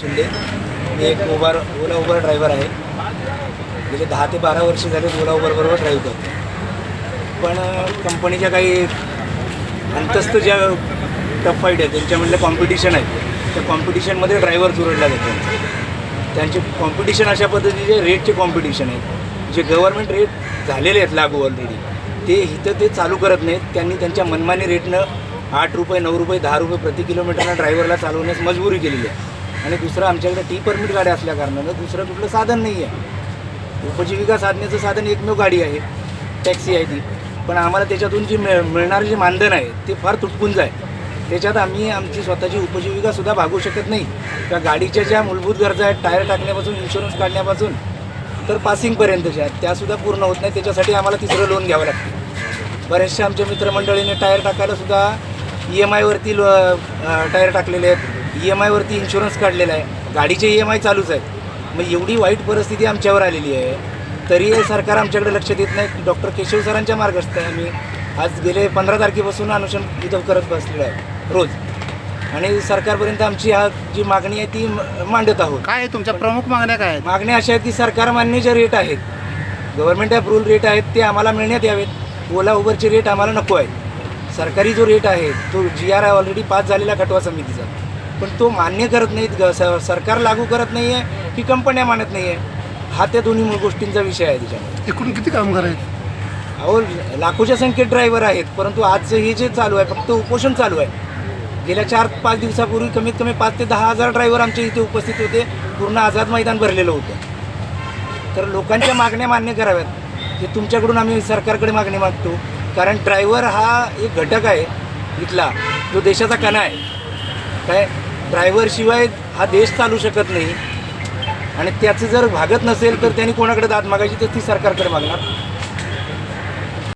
शिंदे. मी एक उबर ओला Uber driver आहे. म्हणजे दहा ते बारा वर्ष झाले ओला उबरबरोबर ड्राईव्ह करतो. पण कंपनीच्या काही अंतस्थ ज्या टफ फाईट आहेत त्यांच्यामधलं कॉम्पिटिशन आहे त्या कॉम्पिटिशनमध्ये ड्रायव्हर चुरडला जातो. त्यांचे कॉम्पिटिशन अशा पद्धतीचे रेटचे कॉम्पिटिशन आहेत. जे गव्हर्नमेंट रेट झालेले आहेत लागू ऑलरेडी ते इथं ते चालू करत नाहीत. त्यांनी त्यांच्या मनमानी रेटनं आठ रुपये नऊ रुपये दहा रुपये प्रति किलोमीटरनं ड्रायव्हरला चालवण्यास मजबुरी केलेली आहे. आणि दुसरं आमच्याकडे टी परमिट गाड्या असल्या कारणानं दुसरं कुठलं साधन नाही आहे उपजीविका साधण्याचं साधन एकमेव गाडी आहे. टॅक्सी आहे ती. पण आम्हाला त्याच्यातून जी मिळ मिळणारं जे मानधन आहे ते फार तुटपुंज आहे. त्याच्यात आम्ही आमची स्वतःची उपजीविकासुद्धा भागू शकत नाही. त्या गाडीच्या ज्या मूलभूत गरजा आहेत टायर टाकण्यापासून इन्शुरन्स काढण्यापासून तर पासिंगपर्यंतच्या आहेत त्यासुद्धा पूर्ण होत नाही. त्याच्यासाठी आम्हाला तिसरं लोन घ्यावं लागतं. बऱ्याचशा आमच्या मित्रमंडळीने टायर टाकायलासुद्धा ई एम आयवरती टायर टाकलेले आहेत. ई एम आयवरती इन्शुरन्स काढलेला आहे. गाडीचे ई एम आय चालूच आहेत. मग एवढी वाईट परिस्थिती आमच्यावर आलेली आहे. तरी सरकार आमच्याकडे लक्ष देत नाही. डॉक्टर केशव सरांच्या मार्गस्थ आहे आम्ही आज गेले पंधरा तारखेपासून अनुषण इथं करत बसलेलो आहे. रोज. आणि सरकारपर्यंत आमची हा जी मागणी आहे ती मांडत आहोत. काय आहे तुमच्या प्रमुख मागण्या काय आहेत? मागण्या अशा आहेत की सरकार मान्य जे रेट आहेत. गव्हर्नमेंट अप्रूव्हल रेट आहेत ते आम्हाला मिळण्यात यावेत. ओला उबरचे रेट आम्हाला नको आहेत. सरकारी जो रेट आहे तो जी आर आहे ऑलरेडी पास झालेला कटवा समितीचा. पण तो मान्य करत नाहीत ग- स- सरकार लागू करत नाही आहे की कंपन्या मानत नाही आहे हा त्या दोन्ही मूळ गोष्टींचा विषय आहे त्याच्यामध्ये एकूण किती कामगार आहेत? अहो लाखोच्या संख्येत ड्रायव्हर आहेत परंतु आज हे जे चालू आहे फक्त उपोषण चालू आहे. गेल्या चार पाच दिवसापूर्वी कमीत कमी पाच ते दहा हजार ड्रायव्हर आमच्या इथे उपस्थित होते पूर्ण आझाद मैदान भरलेलं होतं. तर लोकांच्या मागण्या मान्य कराव्यात हे तुमच्याकडून आम्ही सरकारकडे मागणी मागतो. कारण ड्रायव्हर हा एक घटक आहे इथला जो देशाचा कणा आहे. काय? ड्रायव्हरशिवाय हा देश चालू शकत नाही. आणि त्याचं जर भागत नसेल तर त्यांनी कोणाकडे दाद मागायची तर ती सरकारकडे मागणार.